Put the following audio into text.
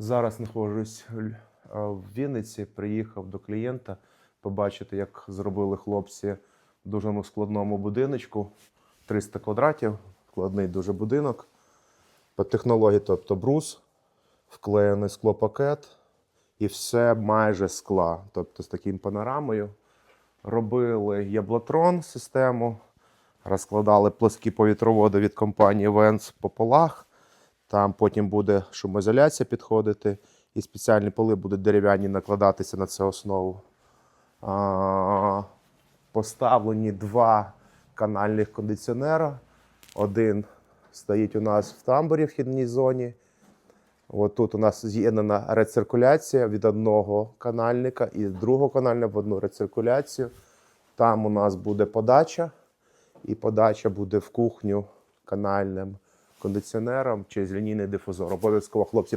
Зараз знаходжусь а, в Вінниці, приїхав до клієнта побачити, як зробили хлопці в дуже складному будиночку. 300 квадратів, складний дуже будинок. По технології, тобто брус, вклеєний склопакет і все майже скла. Тобто з таким панорамою. Робили яблотрон систему, розкладали плоскі повітроводи від компанії Венс по полах. Там потім буде шумоізоляція підходити, і спеціальні поли будуть дерев'яні накладатися на цю основу. А, Поставлені два канальних кондиціонера. Один стоїть у нас в тамбурі в вхідній зоні. От тут у нас з'єднана рециркуляція від одного канальника і другого канальника в одну рециркуляцію. Там у нас буде подача, і подача буде в кухню канальним кондиціонером через лінійний дифузор. Обов'язково хлопці